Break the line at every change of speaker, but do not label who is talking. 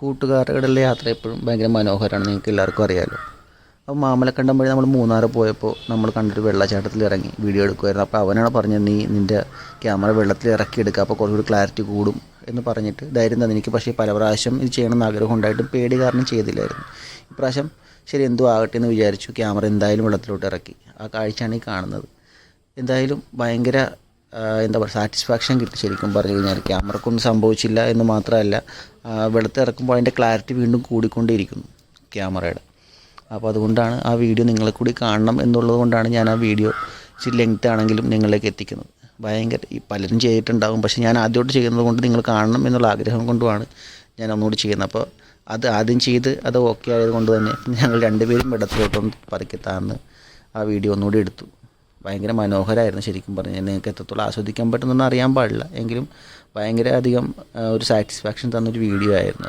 കൂട്ടുകാരുടെ യാത്ര എപ്പോഴും ഭയങ്കര മനോഹരമാണ്. നിങ്ങൾക്ക് എല്ലാവർക്കും അറിയാമല്ലോ അപ്പോൾ മാമലക്കണ്ടം വഴി നമ്മൾ മൂന്നാർ പോയപ്പോൾ നമ്മൾ കണ്ടിട്ട് വെള്ളച്ചാട്ടത്തിൽ ഇറങ്ങി വീഡിയോ എടുക്കുമായിരുന്നു അപ്പോൾ അവനാണ് പറഞ്ഞത് നീ നിന്റെ ക്യാമറ വെള്ളത്തിൽ ഇറക്കി എടുക്കുക അപ്പോൾ കുറച്ചുകൂടി ക്ലാരിറ്റി കൂടും എന്ന് പറഞ്ഞിട്ട് ധൈര്യം തന്നെ. എനിക്ക് പക്ഷേ പല പ്രാവശ്യം ഇത് ചെയ്യണമെന്ന് ആഗ്രഹം ഉണ്ടായിട്ടും പേടി കാരണം ചെയ്തില്ലായിരുന്നു. ഇപ്രാവശ്യം ശരി എന്തോ ആകട്ടെ എന്ന് വിചാരിച്ചു ക്യാമറ എന്തായാലും വെള്ളത്തിലോട്ട് ഇറക്കി. ആ കാഴ്ചയാണ് ഈ കാണുന്നത്. എന്തായാലും ഭയങ്കര എന്താ പറയുക സാറ്റിസ്ഫാക്ഷൻ കിട്ടി ശരിക്കും പറഞ്ഞു കഴിഞ്ഞാൽ. ക്യാമറക്കൊന്നും സംഭവിച്ചില്ല എന്ന് മാത്രമല്ല വെളുത്തിറക്കുമ്പോൾ അതിന്റെ ക്ലാരിറ്റി വീണ്ടും കൂടിക്കൊണ്ടേയിരിക്കുന്നു ക്യാമറയുടെ. അപ്പോൾ അതുകൊണ്ടാണ് ആ വീഡിയോ നിങ്ങളെ കൂടി കാണണം എന്നുള്ളത് കൊണ്ടാണ് ഞാൻ ആ വീഡിയോ ഇച്ചിരി ലെങ്ത് ആണെങ്കിലും നിങ്ങളിലേക്ക് എത്തിക്കുന്നത്. ഭയങ്കര ഈ പലരും ചെയ്തിട്ടുണ്ടാകും പക്ഷേ ഞാൻ ആദ്യമായിട്ട് ചെയ്യുന്നത് കൊണ്ട് നിങ്ങൾ കാണണം എന്നുള്ള ആഗ്രഹം കൊണ്ടുമാണ് ഞാൻ ഒന്നുകൂടി ചെയ്യുന്നത്. അപ്പോൾ അത് ആദ്യം ചെയ്ത് അത് ഓക്കെ ആയത് കൊണ്ട് തന്നെ ഞങ്ങൾ രണ്ടുപേരും ഇടത്തിലോട്ടൊന്ന് പതുക്കെ താന്ന് ആ വീഡിയോ ഒന്നുകൂടി എടുത്തു. ഭയങ്കര മനോഹരമായിരുന്നു ശരിക്കും പറഞ്ഞാൽ. നിങ്ങൾക്ക് എത്രത്തോളം ആസ്വദിക്കാൻ പറ്റുന്നൊന്നും അറിയാൻ പാടില്ല. എങ്കിലും ഭയങ്കര അധികം ഒരു സാറ്റിസ്ഫാക്ഷൻ തന്നൊരു വീഡിയോ ആയിരുന്നു